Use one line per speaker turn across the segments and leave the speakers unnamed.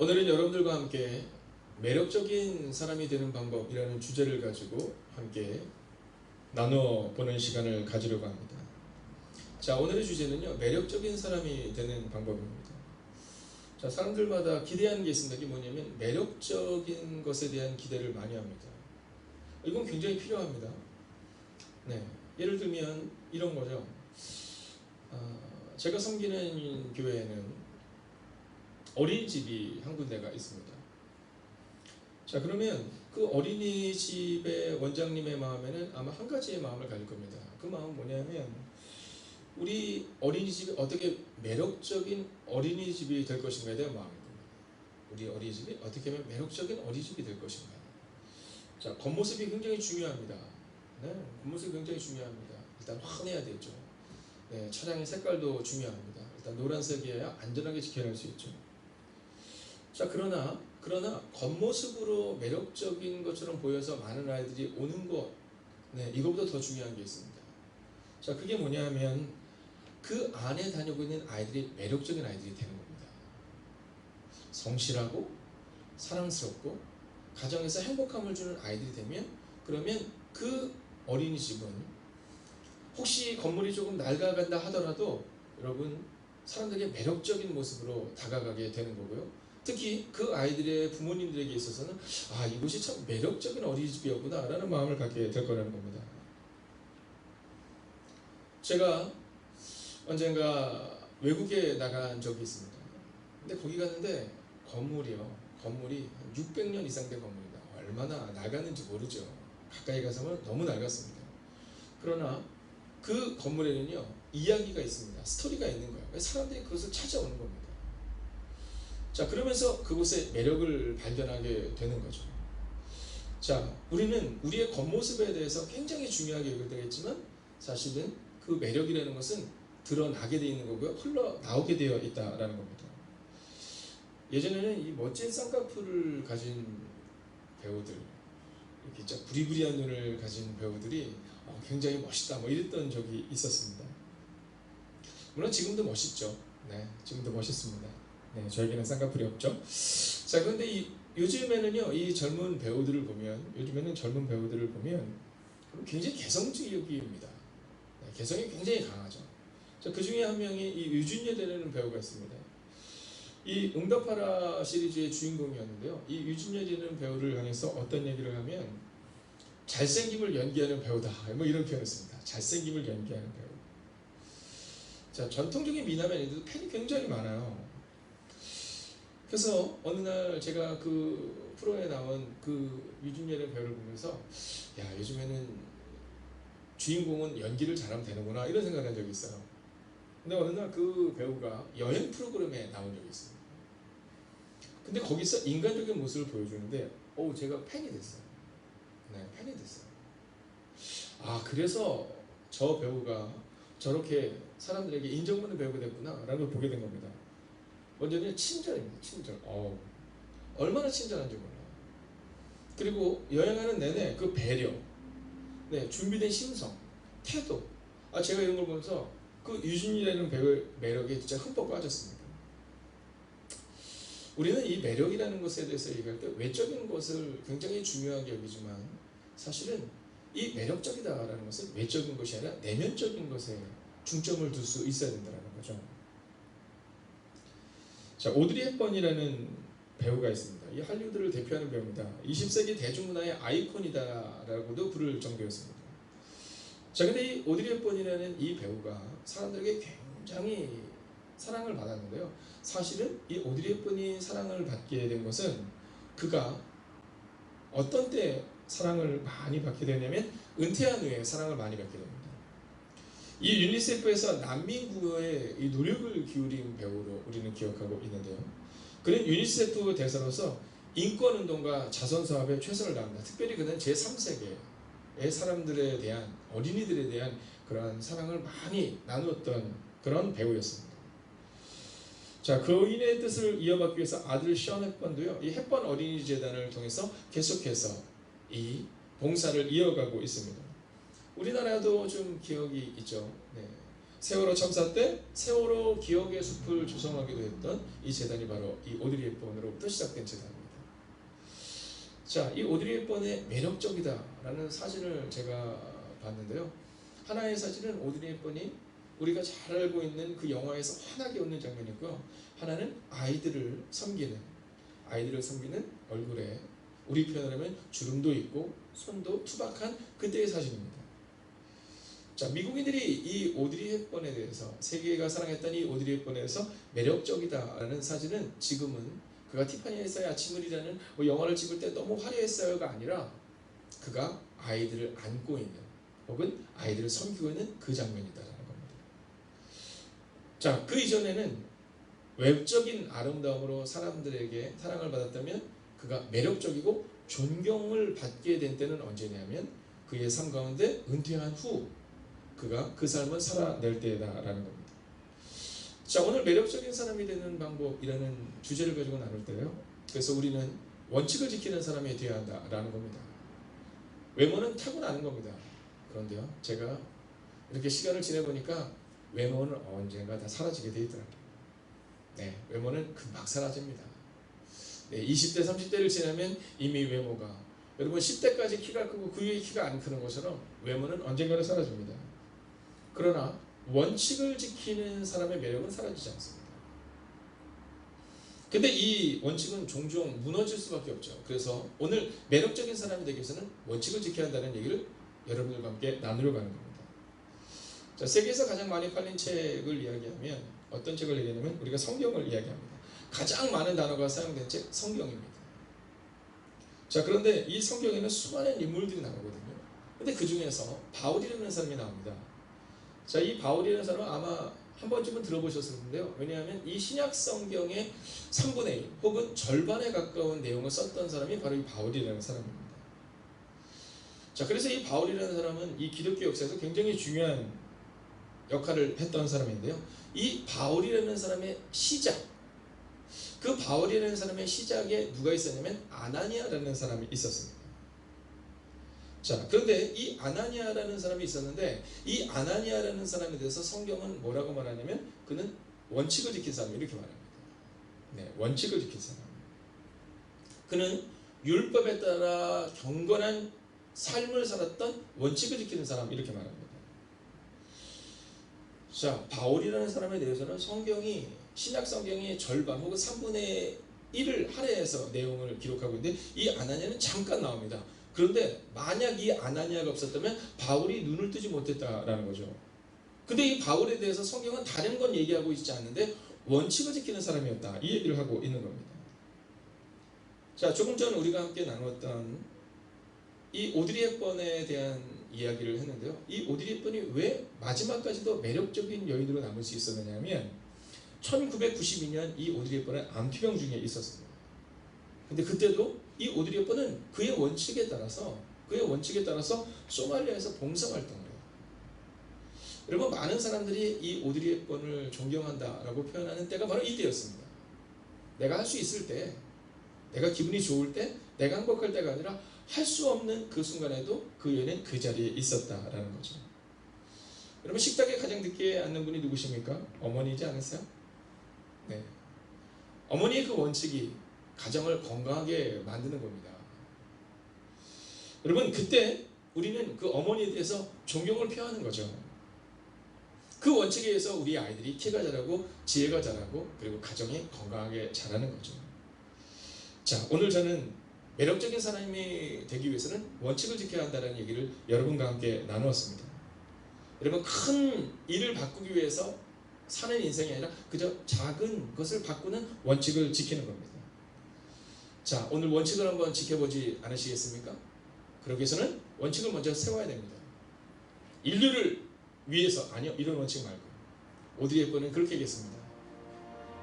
오늘은 여러분들과 함께 매력적인 사람이 되는 방법이라는 주제를 가지고 함께 나눠 보는 시간을 가지려고 합니다. 자, 오늘의 주제는요, 매력적인 사람이 되는 방법입니다. 자, 사람들마다 기대하는 게 있습니다. 이게 뭐냐면, 매력적인 것에 대한 기대를 많이 합니다. 이건 굉장히 필요합니다. 네. 예를 들면, 이런 거죠. 아, 제가 섬기는 교회에는 어린이집이 한 군데가 있습니다. 자, 그러면 그 어린이집의 원장님의 마음에는 아마 한 가지의 마음을 가질 겁니다. 그 마음은 뭐냐면, 우리 어린이집이 어떻게 매력적인 어린이집이 될 것인가에 대한 마음인 겁니다. 우리 어린이집이 어떻게 하면 매력적인 어린이집이 될 것인가. 자, 겉모습이 굉장히 중요합니다. 네, 겉모습이 굉장히 중요합니다. 일단 환해야 되죠. 네, 차량의 색깔도 중요합니다. 일단 노란색이어야 안전하게 지켜낼 수 있죠. 자, 그러나, 그러나 겉모습으로 매력적인 것처럼 보여서 많은 아이들이 오는 것, 네, 이거보다 더 중요한 게 있습니다. 자, 그게 뭐냐 하면 그 안에 다니고 있는 아이들이 매력적인 아이들이 되는 겁니다. 성실하고 사랑스럽고 가정에서 행복함을 주는 아이들이 되면 그러면 그 어린이집은 혹시 건물이 조금 낡아간다 하더라도 여러분 사람들에게 매력적인 모습으로 다가가게 되는 거고요. 특히 그 아이들의 부모님들에게 있어서는 아 이곳이 참 매력적인 어린이집이었구나 라는 마음을 갖게 될 거라는 겁니다. 제가 언젠가 외국에 나간 적이 있습니다. 근데 거기 갔는데 건물이요. 건물이 600년 이상 된 건물입니다. 얼마나 낡았는지 모르죠. 가까이 가서 보면 너무 낡았습니다. 그러나 그 건물에는요 이야기가 있습니다. 스토리가 있는 거예요. 사람들이 그것을 찾아오는 겁니다. 자 그러면서 그곳의 매력을 발견하게 되는 거죠. 자 우리는 우리의 겉모습에 대해서 굉장히 중요하게 여겨되겠지만 사실은 그 매력이라는 것은 드러나게 되어 있는 거고요. 흘러나오게 되어 있다라는 겁니다. 예전에는 이 멋진 쌍꺼풀을 가진 배우들, 이렇게 진짜 부리부리한 눈을 가진 배우들이 어, 굉장히 멋있다 뭐 이랬던 적이 있었습니다. 물론 지금도 멋있죠. 네, 지금도 멋있습니다. 네, 저에게는 쌍꺼풀이 없죠. 자, 그런데 이, 요즘에는요, 이 젊은 배우들을 보면, 요즘에는 젊은 배우들을 보면 굉장히 개성적입니다. 네, 개성이 굉장히 강하죠. 자, 그 중에 한 명이 이 유준열이라는 배우가 있습니다. 이 응답하라 시리즈의 주인공이었는데요. 이 유준열이라는 배우를 향해서 어떤 얘기를 하면 잘생김을 연기하는 배우다. 뭐 이런 표현을 씁니다. 잘생김을 연기하는 배우. 자, 전통적인 미남 애니들도 팬이 굉장히 많아요. 그래서 어느 날 제가 그 프로에 나온 그 유준열의 배우를 보면서 야, 요즘에는 주인공은 연기를 잘하면 되는구나 이런 생각을 한 적이 있어요. 근데 어느 날 그 배우가 여행 프로그램에 나온 적이 있습니다. 근데 거기서 인간적인 모습을 보여주는데, 오, 제가 팬이 됐어요. 네, 팬이 됐어요. 아, 그래서 저 배우가 저렇게 사람들에게 인정받는 배우가 됐구나, 라는 걸 보게 된 겁니다. 먼저는 친절입니다, 친절. 어 얼마나 친절한지 몰라요. 그리고 여행하는 내내 그 배려, 네, 준비된 심성, 태도. 아, 제가 이런 걸 보면서 그 유진이라는 배우의 매력에 진짜 흠뻑 빠졌습니다. 우리는 이 매력이라는 것에 대해서 얘기할 때 외적인 것을 굉장히 중요하게 여기지만 사실은 이 매력적이다라는 것은 외적인 것이 아니라 내면적인 것에 중점을 둘 수 있어야 된다는 거죠. 자, 오드리 헵번이라는 배우가 있습니다. 이 할리우드를 대표하는 배우입니다. 20세기 대중문화의 아이콘이다라고도 부를 정도였습니다. 자, 근데 이 오드리 헵번이라는 이 배우가 사람들에게 굉장히 사랑을 받았는데요. 사실은 이 오드리 헵번이 사랑을 받게 된 것은 그가 어떤 때 사랑을 많이 받게 되냐면 은퇴한 후에 사랑을 많이 받게 됩니다. 이 유니세프에서 난민 구호에 이 노력을 기울인 배우로 우리는 기억하고 있는데요. 그는 유니세프 대사로서 인권 운동과 자선 사업에 최선을 다합니다. 특별히 그는 제 3세계의 사람들에 대한 어린이들에 대한 그러한 사랑을 많이 나누었던 그런 배우였습니다. 자, 그인의 뜻을 이어받기 위해서 아들 션 햇번도요, 이 햇번 어린이 재단을 통해서 계속해서 이 봉사를 이어가고 있습니다. 우리나라도 좀 기억이 있죠. 네. 세월호 참사 때 세월호 기억의 숲을 조성하기도 했던 이 재단이 바로 이 오드리 헵번으로부터 시작된 재단입니다. 자, 이 오드리 헵번의 매력적이다라는 사진을 제가 봤는데요. 하나의 사진은 오드리 헵번이 우리가 잘 알고 있는 그 영화에서 환하게 웃는 장면이고요. 하나는 아이들을 섬기는 아이들을 섬기는 얼굴에 우리 표현하면 주름도 있고 손도 투박한 그때의 사진입니다. 자, 미국인들이 이 오드리 헵번에 대해서 세계가 사랑했던 이 오드리 헵번에 대해서 매력적이다라는 사진은 지금은 그가 티파니에서의 아침을이라는 뭐 영화를 찍을 때 너무 화려했어요가 아니라 그가 아이들을 안고 있는 혹은 아이들을 섬기고 있는 그 장면이다라는 겁니다. 자, 그 이전에는 외적인 아름다움으로 사람들에게 사랑을 받았다면 그가 매력적이고 존경을 받게 된 때는 언제냐면 그의 삶 가운데 은퇴한 후 그가 그 삶을 살아낼 때다라는 겁니다. 자 오늘 매력적인 사람이 되는 방법이라는 주제를 가지고 나눌 때요. 그래서 우리는 원칙을 지키는 사람이 되어야 한다라는 겁니다. 외모는 타고나는 겁니다. 그런데요, 제가 이렇게 시간을 지내보니까 외모는 언젠가 다 사라지게 돼 있더라고요. 네, 외모는 금방 사라집니다. 네, 20대, 30대를 지나면 이미 외모가 여러분 10대까지 키가 크고 그 위에 키가 안 크는 것처럼 외모는 언젠가는 사라집니다. 그러나 원칙을 지키는 사람의 매력은 사라지지 않습니다. 근데 이 원칙은 종종 무너질 수밖에 없죠. 그래서 오늘 매력적인 사람이 되기 위해서는 원칙을 지켜야 한다는 얘기를 여러분들과 함께 나누려고 하는 겁니다. 자, 세계에서 가장 많이 팔린 책을 이야기하면 어떤 책을 얘기하냐면 우리가 성경을 이야기합니다. 가장 많은 단어가 사용된 책 성경입니다. 자, 그런데 이 성경에는 수많은 인물들이 나오거든요. 근데 그 중에서 바울이라는 사람이 나옵니다. 자, 이 바울이라는 사람은 아마 한 번쯤은 들어보셨을 텐데요. 왜냐하면 이 신약 성경의 3분의 1 혹은 절반에 가까운 내용을 썼던 사람이 바로 이 바울이라는 사람입니다. 자, 그래서 이 바울이라는 사람은 이 기독교 역사에서 굉장히 중요한 역할을 했던 사람인데요. 이 바울이라는 사람의 시작, 그 바울이라는 사람의 시작에 누가 있었냐면 아나니아라는 사람이 있었습니다. 자, 그런데 이 아나니아라는 사람이 있었는데 이 아나니아라는 사람에 대해서 성경은 뭐라고 말하냐면 그는 원칙을 지킨 사람 이렇게 말합니다. 네, 원칙을 지킨 사람. 그는 율법에 따라 경건한 삶을 살았던 원칙을 지키는 사람 이렇게 말합니다. 자, 바울이라는 사람에 대해서는 성경이 신약 성경의 절반 혹은 3분의 1을 할애해서 내용을 기록하고 있는데 이 아나니아는 잠깐 나옵니다. 그런데 만약 이 아나니아가 없었다면 바울이 눈을 뜨지 못했다라는 거죠. 근데 이 바울에 대해서 성경은 다른 건 얘기하고 있지 않는데 원칙을 지키는 사람이었다. 이 얘기를 하고 있는 겁니다. 자, 조금 전 우리가 함께 나눴던 이 오드리 헵번에 대한 이야기를 했는데요. 이 오드리 헵번이 왜 마지막까지도 매력적인 여인으로 남을 수 있었느냐면 1992년 이 오드리 헵번은 암투병 중에 있었습니다. 근데 그때도 이 오드리 헵번은 그의 원칙에 따라서 그의 원칙에 따라서 소말리아에서 봉사활동을 해요. 여러분 많은 사람들이 이 오드리 헵번을 존경한다라고 표현하는 때가 바로 이때였습니다. 내가 할 수 있을 때, 내가 기분이 좋을 때, 내가 행복할 때가 아니라 할 수 없는 그 순간에도 그 여인은 그 자리에 있었다라는 거죠. 여러분 식탁에 가장 늦게 앉는 분이 누구십니까? 어머니지 않으세요? 네. 어머니의 그 원칙이 가정을 건강하게 만드는 겁니다. 여러분 그때 우리는 그 어머니에 대해서 존경을 표하는 거죠. 그 원칙에 의해서 우리 아이들이 키가 자라고 지혜가 자라고 그리고 가정이 건강하게 자라는 거죠. 자 오늘 저는 매력적인 사람이 되기 위해서는 원칙을 지켜야 한다는 얘기를 여러분과 함께 나누었습니다. 여러분 큰 일을 바꾸기 위해서 사는 인생이 아니라 그저 작은 것을 바꾸는 원칙을 지키는 겁니다. 자, 오늘 원칙을 한번 지켜보지 않으시겠습니까? 그러기 위해서는 원칙을 먼저 세워야 됩니다. 인류를 위해서 아니요 이런 원칙 말고 오드리 헵번은 그렇게 얘기했습니다.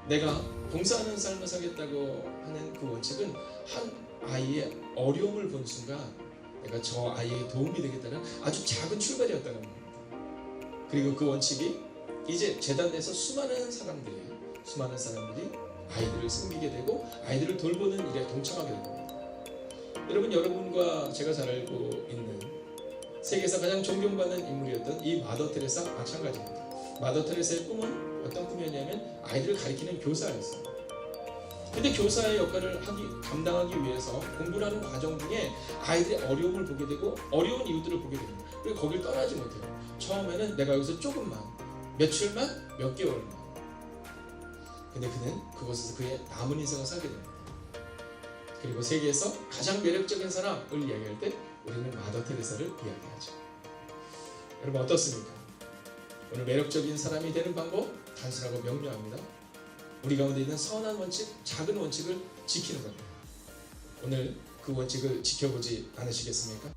내가 봉사하는 삶을 살겠다고 하는 그 원칙은 한 아이의 어려움을 본 순간 내가 저 아이에게 도움이 되겠다는 아주 작은 출발이었다는 겁니다. 그리고 그 원칙이 이제 재단 내에서 수많은 사람들이 수많은 사람들이 아이들을 섬기게 되고 아이들을 돌보는 일에 동참하게 됩니다. 여러분 여러분과 제가 잘 알고 있는 세계에서 가장 존경받는 인물이었던 이 마더 테레사 마찬가지입니다. 마더 테레사의 꿈은 어떤 꿈이었냐면 아이들을 가리키는 교사였어요. 근데 교사의 역할을 하기 감당하기 위해서 공부를 하는 과정 중에 아이들의 어려움을 보게 되고 어려운 이유들을 보게 됩니다. 그리고 거길 떠나지 못해요. 처음에는 내가 여기서 조금만 며칠만 몇 개월만 근데 그는 그곳에서 그의 남은 인생을 살게 됩니다. 그리고 세계에서 가장 매력적인 사람을 이야기할 때 우리는 마더 테레사를 이야기하죠. 여러분 어떻습니까? 오늘 매력적인 사람이 되는 방법 단순하고 명료합니다. 우리 가운데 있는 선한 원칙, 작은 원칙을 지키는 겁니다. 오늘 그 원칙을 지켜보지 않으시겠습니까?